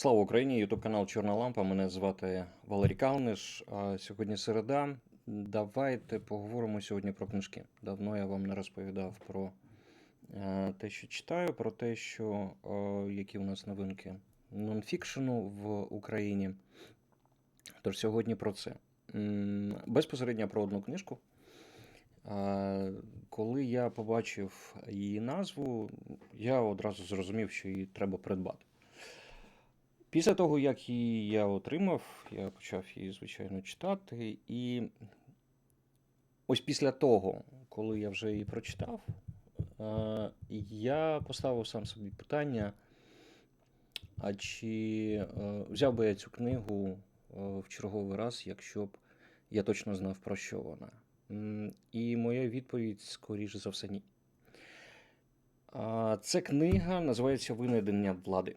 Слава Україні! Ютуб канал Чорна Лампа. Мене звати Валерій Калниш. Сьогодні середа. Давайте поговоримо сьогодні про книжки. Давно я вам не розповідав про е, те, що читаю, про те, що е, які у нас новинки нонфікшену в Україні. Тож сьогодні про це. Безпосередньо про одну книжку. Е, Коли я побачив її назву, я одразу зрозумів, що її треба придбати. Після того, як її я отримав, я почав її, звичайно, читати. І ось після того, коли я вже її прочитав, я поставив сам собі питання, а чи е, взяв би я цю книгу е, в черговий раз, якщо б я точно знав, про що вона. І моя відповідь, скоріше за все, ні. Ця книга називається Винайдення влади.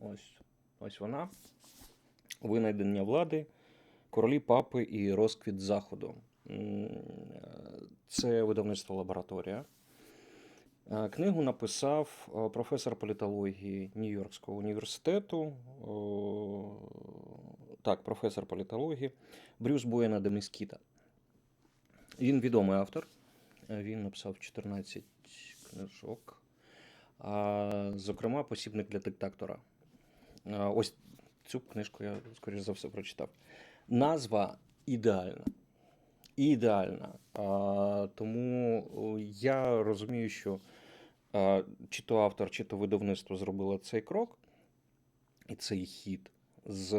Ось, ось вона. Винайдення влади, королі папи і розквіт заходу. Це видавництво лабораторія. Е, Книгу написав е, професор політології Нью-Йоркського університету. Так, професор політології Брюс Буена де Мескіта. Він відомий автор. Е, Він написав 14 книжок. Зокрема, посібник для диктатора. А, Ось цю книжку я, скоріш за все, прочитав. Назва ідеальна. Ідеальна. Тому я розумію, що чи то автор, чи то видавництво зробило цей крок і цей хід з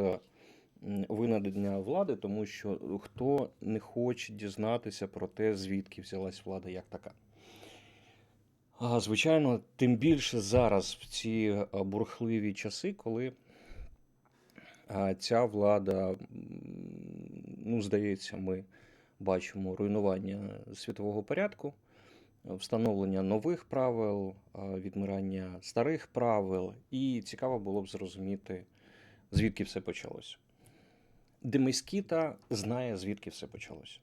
м, винайдення влади, тому що хто не хоче дізнатися про те, звідки взялась влада як така. А, Звичайно, тим більше зараз, в ці бурхливі часи, коли ця влада, ну, здається, ми бачимо руйнування світового порядку, встановлення нових правил, відмирання старих правил, і цікаво було б зрозуміти, звідки все почалося. Демескіта знає, звідки все почалося.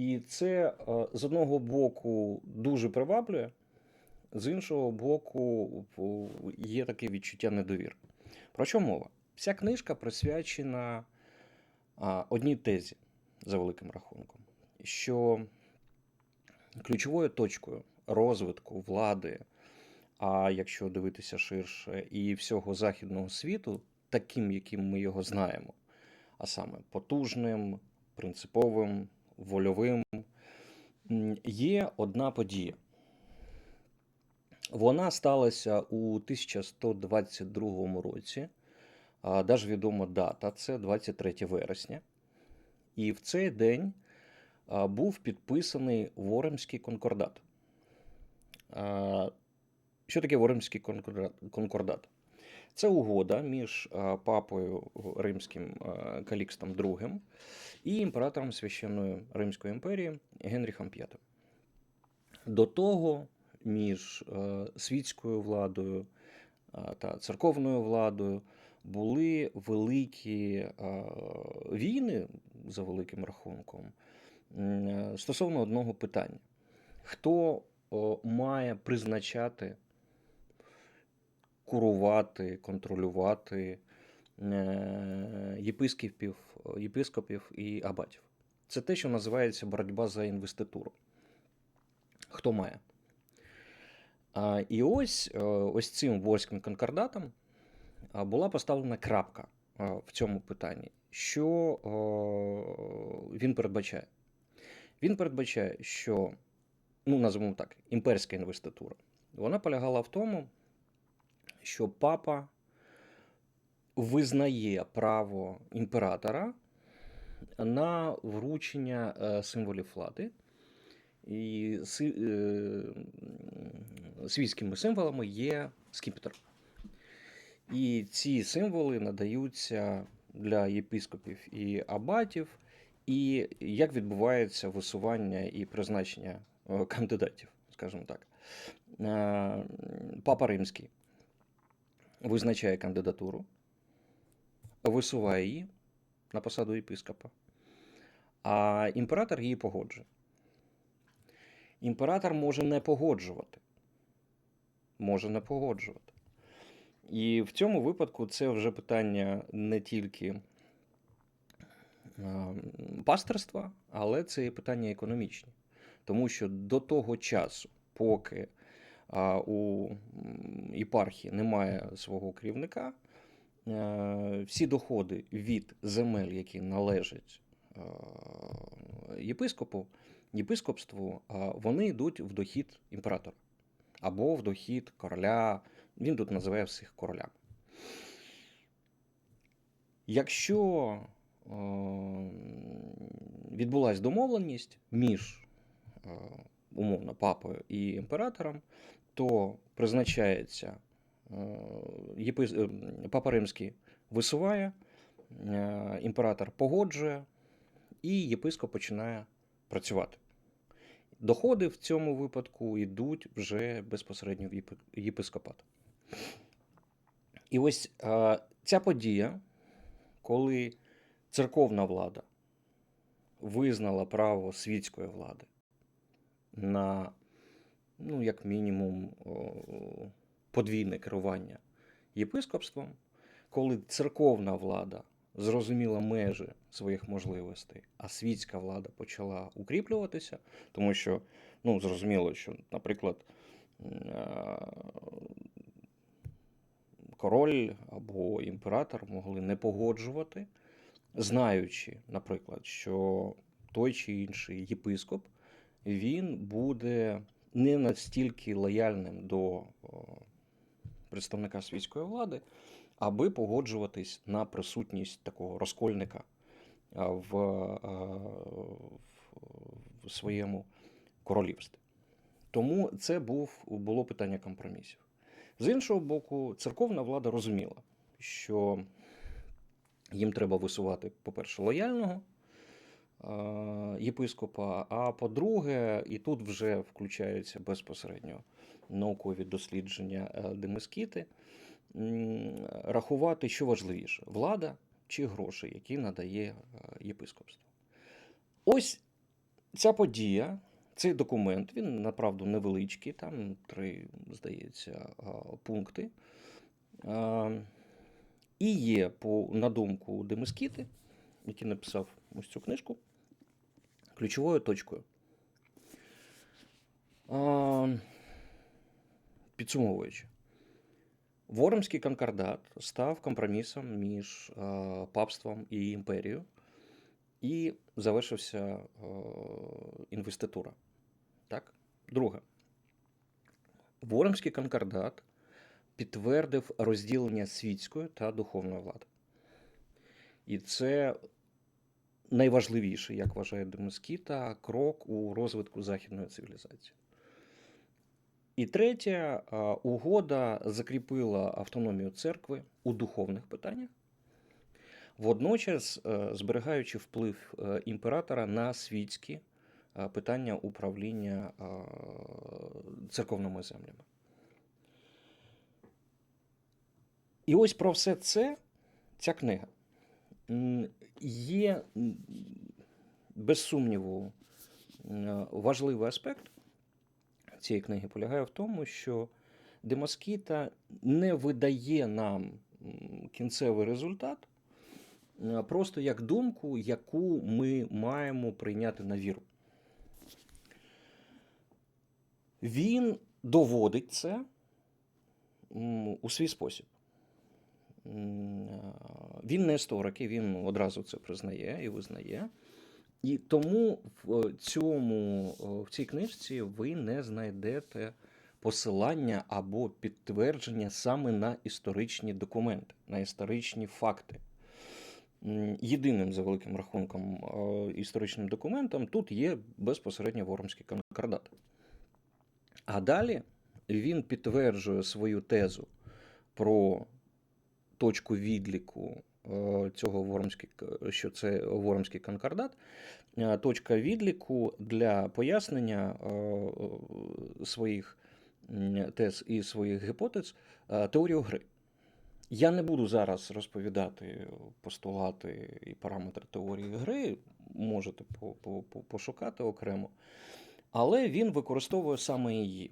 І це е, з одного боку дуже приваблює, з іншого боку, є таке відчуття недовіри. Про що мова? Вся книжка присвячена одній тезі за великим рахунком, що ключовою точкою розвитку влади, а якщо дивитися ширше, і всього західного світу, таким, яким ми його знаємо, а саме потужним, принциповим, вольовим, є одна подія. Вона сталася у 1122 році. Даже відома дата це 23 вересня. І в цей день був підписаний Воремський конкордат. Що таке Воремський конкордат? Це угода між папою римським а, Калікстом II і імператором Священної Римської імперії Генріхом V. До того між е, світською владою е, та церковною владою були великі е, війни за великим рахунком е, стосовно одного питання: хто має призначати, курувати, контролювати е, єпископів, єпископів і абатів? Це те, що називається боротьба за інвеституру. Хто має? І ось, е, ось цим Вольським конкордатом була поставлена крапка в цьому питанні. Що він передбачає? Він передбачає, що, ну, назвемо так, імперська інвеститура. Вона полягала в тому, що папа визнає право імператора на вручення е, символів влади. І е, світськими символами є скіпетр. І ці символи надаються для єпископів і абатів, і як відбувається висування і призначення е, кандидатів, скажімо так. Папа Римський визначає кандидатуру, висуває її на посаду єпископа, а імператор її погоджує. Імператор може не погоджувати. Може не погоджувати. І в цьому випадку це вже питання не тільки е, пасторства, але це і питання економічні. Тому що до того часу, поки у єпархії немає свого керівника, е, всі доходи від земель, які належать е, єпископу, єпископству, вони йдуть в дохід імператора або в дохід короля. Він тут називає всіх королями. Якщо е, відбулася домовленість між е, умовно папою і імператором, то призначається е, єпис... е, папа Римський висуває, е, імператор погоджує, і єпископ починає працювати. Доходи в цьому випадку йдуть вже безпосередньо в єпископат. І ось е, ця подія, коли церковна влада визнала право світської влади на, ну, як мінімум, подвійне керування єпископством, коли церковна влада зрозуміла межі своїх можливостей, а світська влада почала укріплюватися, тому що ну, зрозуміло, що, наприклад, е, король або імператор могли не погоджувати, знаючи, наприклад, що той чи інший єпископ він буде не настільки лояльним до представника світської влади, аби погоджуватись на присутність такого розкольника в, в- в своєму королівстві. Тому це був, було питання компромісів. З іншого боку, церковна влада розуміла, що їм треба висувати, по-перше, лояльного е, єпископа, а по-друге, і тут вже включаються безпосередньо наукові дослідження е, Демескіти, м, рахувати, що важливіше: влада чи гроші, які надає е, єпископство. Ось ця подія, цей документ, він направду невеличкий, там три, здається, пункти. І є, по, на думку Демескіти, який написав ось цю книжку, ключовою точкою. Підсумовуючи, Воромський конкордат став компромісом між папством і імперією, і завершився інвеститура. Так? Друге. Воромський конкордат підтвердив розділення світської та духовної влади. І це найважливіший, як вважає Демоскіта, крок у розвитку західної цивілізації. І третє, угода закріпила автономію церкви у духовних питаннях, водночас е, зберігаючи вплив е, імператора на світські е, питання управління церковними землями. І ось про все це ця книга. Є, без сумніву, важливий аспект цієї книги полягає в тому, що Демоскіта не видає нам кінцевий результат просто як думку, яку ми маємо прийняти на віру. Він доводить це у свій спосіб. Е, Він не історик, і він одразу це признає і визнає. І тому в цьому в цій книжці ви не знайдете посилання або підтвердження саме на історичні документи, на історичні факти. Єдиним за великим рахунком е, історичним документом тут є безпосередньо Воромський конкордат. А далі він підтверджує свою тезу про точку відліку е, цього Воромський, що це Воромський конкордат, е, точка відліку для пояснення е, своїх тез і своїх гіпотез теорію гри. Я не буду зараз розповідати постулати і параметри теорії гри, можете по- по- по- пошукати окремо, але він використовує саме її.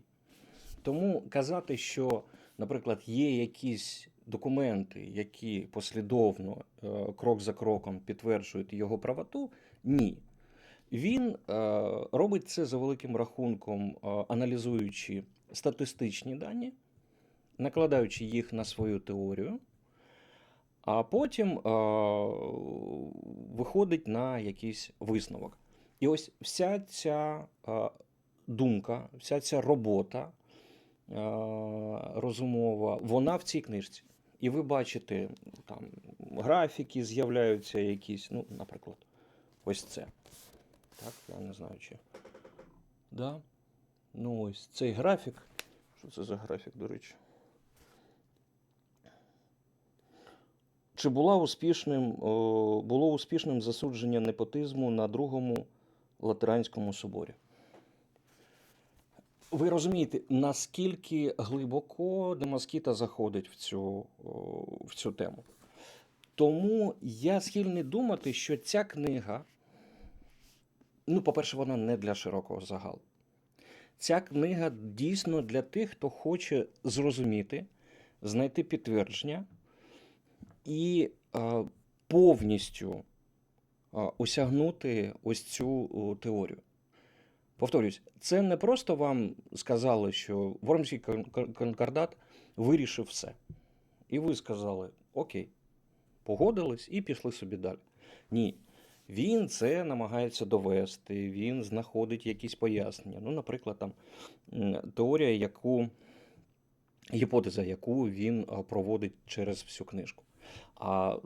Тому казати, що наприклад, є якісь документи, які послідовно, е, крок за кроком підтверджують його правоту, ні. Він е, робить це за великим рахунком, е, аналізуючи статистичні дані, накладаючи їх на свою теорію, а потім виходить на якийсь висновок. І ось вся ця думка, вся ця робота розумова, вона в цій книжці. І ви бачите, там графіки з'являються якісь, ну, наприклад, ось це. Так, я не знаю, чи. Да. Ну, ось цей графік. Що це за графік, до речі? Чи була успішним, було успішним засудження непотизму на другому Латеранському соборі? Ви розумієте, наскільки глибоко Демоскіта заходить в цю, в цю тему. Тому я схильний думати, що ця книга, ну, по-перше, вона не для широкого загалу. Ця книга дійсно для тих, хто хоче зрозуміти, знайти підтвердження і е, повністю е, осягнути ось цю о, теорію. Повторюсь, це не просто вам сказали, що Вормський кон- кон- конкордат вирішив все. І ви сказали: Окей, погодились і пішли собі далі. Ні. Він це намагається довести, він знаходить якісь пояснення. Ну, наприклад, там теорія, яку гіпотеза, яку він проводить через всю книжку. А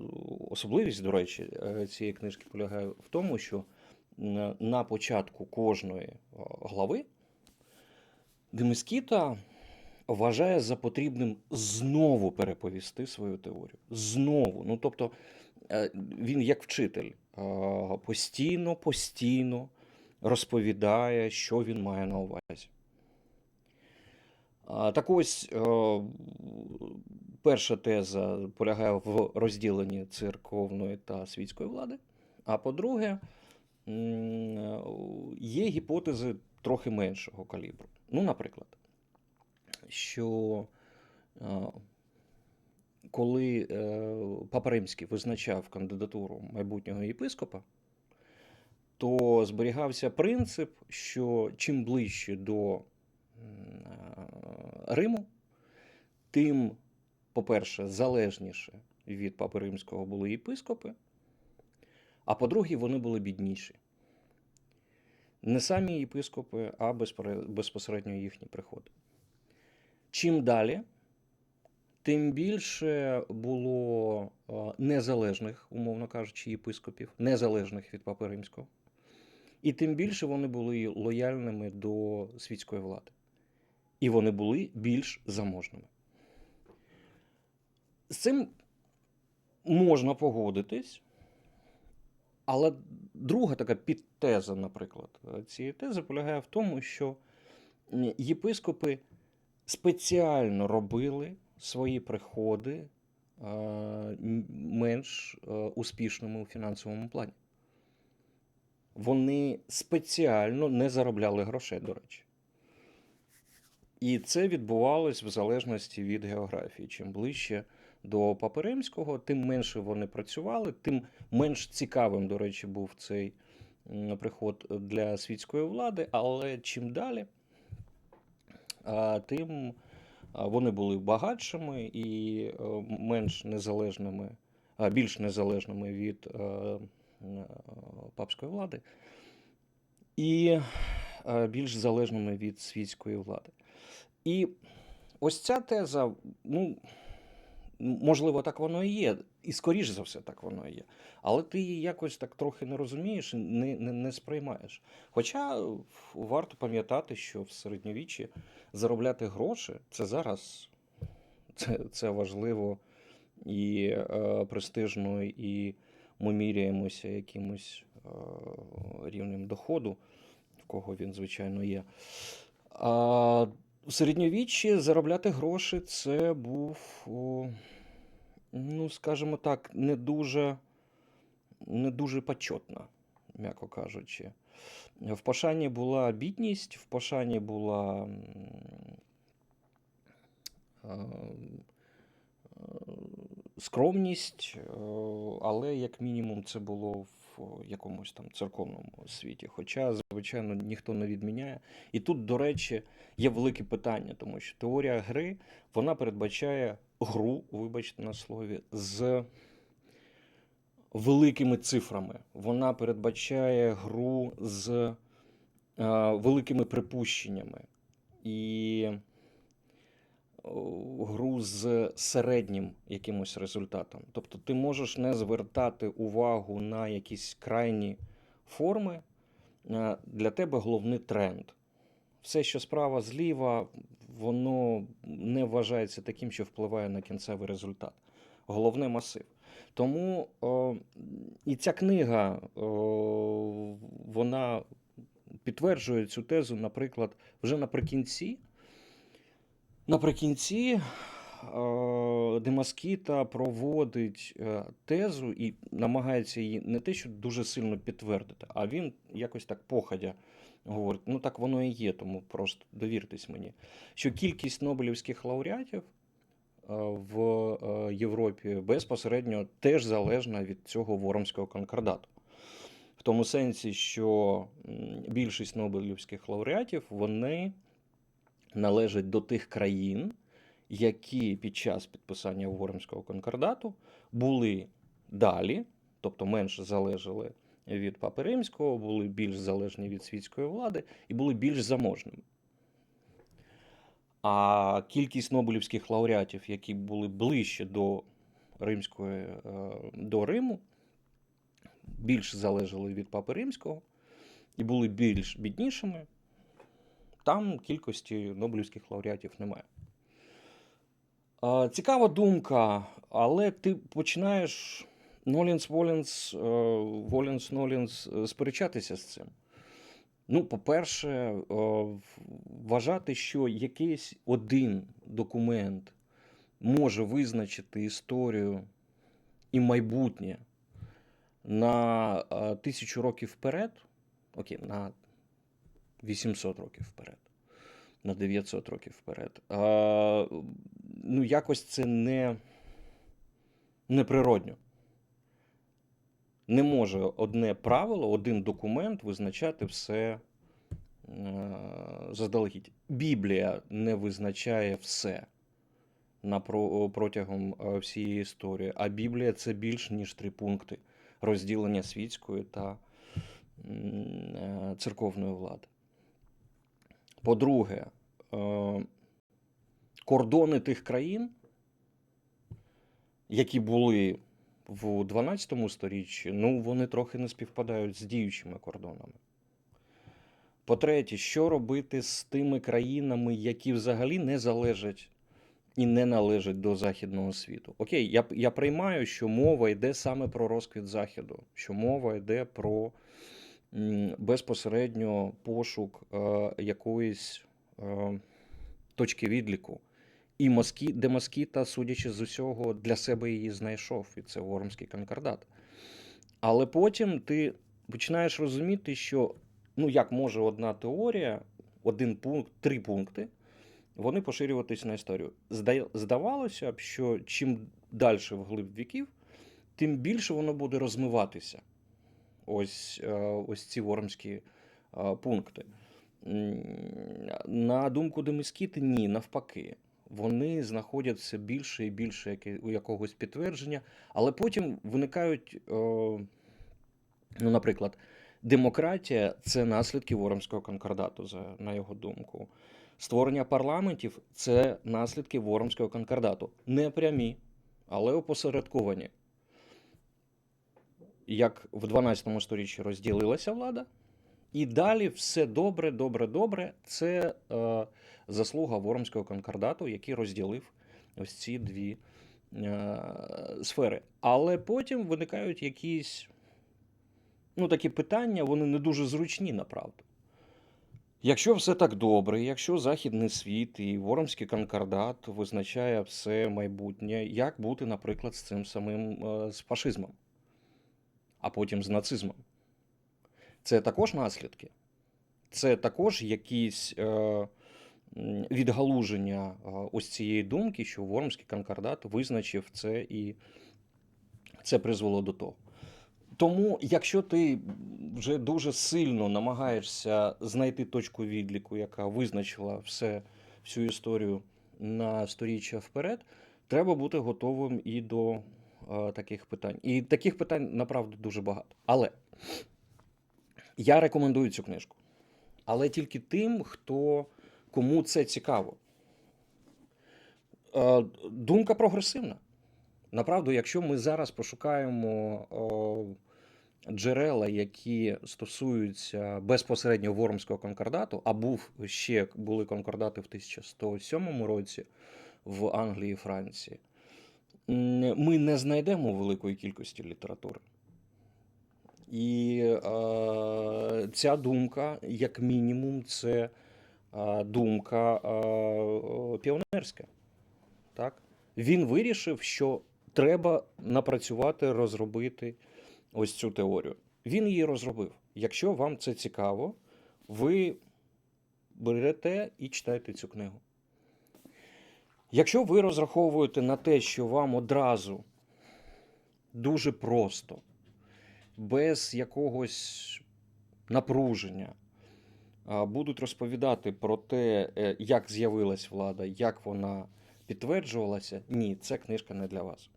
особливість, до речі, е, цієї книжки полягає в тому, що на початку кожної глави Демискіта вважає за потрібним знову переповісти свою теорію. Знову. Ну, тобто, е, він як вчитель е, постійно, постійно розповідає, що він має на увазі. Так ось е, перша теза полягає в розділенні церковної та світської влади. А по-друге, е, є гіпотези трохи меншого калібру. Ну, наприклад, що е, коли е, Папа Римський визначав кандидатуру майбутнього єпископа, то зберігався принцип, що чим ближче до е, Риму, тим, по-перше, залежніше від Папи Римського були єпископи, а по-друге, вони були бідніші. Не самі єпископи, а безпосередньо їхні приходи. Чим далі, тим більше було е, незалежних, умовно кажучи, єпископів, незалежних від Папи Римського. І тим більше вони були лояльними до світської влади. І вони були більш заможними. З цим можна погодитись, але друга така підтеза, наприклад, цієї тези полягає в тому, що єпископи спеціально робили свої приходи е, менш е, успішними у фінансовому плані. Вони спеціально не заробляли грошей, до речі. І це відбувалось в залежності від географії. Чим ближче до Папи Римського, тим менше вони працювали, тим менш цікавим, до речі, був цей приход для світської влади. Але чим далі, тим вони були багатшими і е, менш незалежними, більш незалежними від е, е, папської влади, і більш залежними від світської влади. І ось ця теза, ну, можливо, так воно і є, і скоріш за все, так воно і є. Але ти її якось так трохи не розумієш і не, не, не сприймаєш. Хоча варто пам'ятати, що в середньовіччі заробляти гроші це зараз це, це важливо і е, престижно, і ми міряємося якимось е, рівнем доходу, в кого він, звичайно, є. А в середньовіччі заробляти гроші це був, о, ну, скажімо так, не дуже, не дуже почетна, м'яко кажучи. В Пашані була бідність, в Пашані була е, е, скромність, е, але як мінімум це було в якомусь там церковному світі. Хоча, звичайно, ніхто не відміняє. І тут, до речі, є велике питання, тому що теорія гри вона передбачає гру, вибачте на слові, з великими цифрами. Вона передбачає гру з е, великими припущеннями і гру з середнім якимось результатом. Тобто ти можеш не звертати увагу на якісь крайні форми. Е, Для тебе головний тренд. Все, що справа зліва, воно не вважається таким, що впливає на кінцевий результат. Головне масив. Тому о, і ця книга о, вона підтверджує цю тезу, наприклад, вже наприкінці. Наприкінці е, Демаскіта проводить е, тезу і намагається її не те, що дуже сильно підтвердити, а він якось так походя говорить: ну так воно і є, тому просто довіртесь мені, що кількість Нобелівських лауреатів е, в Європі безпосередньо теж залежна від цього Воромського конкордату. В тому сенсі, що більшість Нобелівських лауреатів вони належать до тих країн, які під час підписання Воромського конкордату були далі, тобто менше залежали від Папи Римського, були більш залежні від світської влади і були більш заможними. А кількість Нобелівських лауреатів, які були ближче до Римської, е, до Риму, більш залежали від Папи Римського і були більш біднішими, там кількості Нобелівських лауреатів немає. Цікава думка, але ти починаєш Нолінс Волінс, е, Волінс Нолінс е, сперечатися з цим. Ну, по-перше, е, вважати, що якийсь один документ може визначити історію і майбутнє на тисячу років вперед, окей, на 800 років вперед, на 900 років вперед. е, Ну, якось це не неприродньо. Не може одне правило, один документ визначати все е, заздалегідь. Біблія не визначає все на про- протягом е, всієї історії, а Біблія це більш ніж три пункти розділення світської та е, церковної влади. По-друге, е, кордони тих країн, які були в 12 сторіччі, ну, вони трохи не співпадають з діючими кордонами. По-третє, що робити з тими країнами, які взагалі не залежать і не належать до Західного світу? Окей, я, я приймаю, що мова йде саме про розквіт Заходу, що мова йде про безпосередньо пошук е, якоїсь е, точки відліку. І Москі, де Москіта, судячи з усього, для себе її знайшов, і це Вормський конкордат. Але потім ти починаєш розуміти, що ну як може одна теорія, один пункт, три пункти, вони поширюватись на історію. Здавалося б, що чим далі вглиб віків, тим більше воно буде розмиватися. Ось, е, ось ці вормські е, пункти. На думку Демискіти, ні, навпаки. Вони знаходять все більше і більше у якогось підтвердження, але потім виникають, е, ну, наприклад, демократія це наслідки Воромського конкордату, на його думку. Створення парламентів це наслідки Воромського конкордату. Не прямі, але опосередковані. Як в 12 сторіччі розділилася влада, і далі все добре, добре, добре. Це е, заслуга Воромського конкордату, який розділив ось ці дві е, сфери. Але потім виникають якісь ну, такі питання, вони не дуже зручні, направду. Якщо все так добре, якщо Західний світ і Воромський конкордат визначає все майбутнє, як бути, наприклад, з цим самим е, з фашизмом, а потім з нацизмом? Це також наслідки. Це також якісь е, відгалуження а, ось цієї думки, що Вормський конкордат визначив це і це призвело до того. Тому, якщо ти вже дуже сильно намагаєшся знайти точку відліку, яка визначила все, всю історію на сторіччя вперед, треба бути готовим і до е, таких питань. І таких питань направду дуже багато. Але я рекомендую цю книжку. Але тільки тим, хто кому це цікаво. Е, думка прогресивна. Направду, якщо ми зараз пошукаємо о, джерела, які стосуються безпосередньо Вормського конкордату, а був ще були конкордати в 1107 році в Англії і Франції, ми не знайдемо великої кількості літератури. І е, ця думка, як мінімум, це е, думка е, піонерська. Так? Він вирішив, що треба напрацювати, розробити ось цю теорію. Він її розробив. Якщо вам це цікаво, ви берете і читаєте цю книгу. Якщо ви розраховуєте на те, що вам одразу дуже просто, без якогось напруження, будуть розповідати про те, е, як з'явилась влада, як вона підтверджувалася, ні, це книжка не для вас.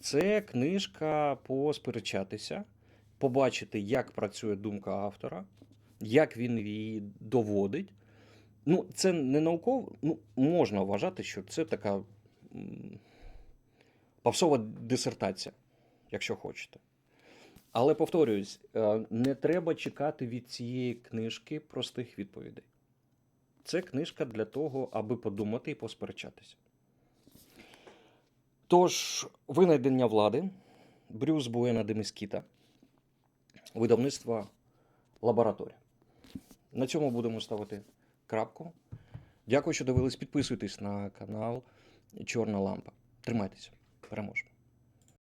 Це книжка посперечатися, побачити, як працює думка автора, як він її доводить. Ну, це не науково, ну, можна вважати, що це така м, попсова дисертація, якщо хочете. Але повторююсь, е, не треба чекати від цієї книжки простих відповідей. Це книжка для того, аби подумати і посперечатися. Тож, винайдення влади Брюс Буена де Мескіта, видавництво лабораторія. На цьому будемо ставити крапку. Дякую, що дивились. Підписуйтесь на канал Чорна Лампа. Тримайтеся, переможемо.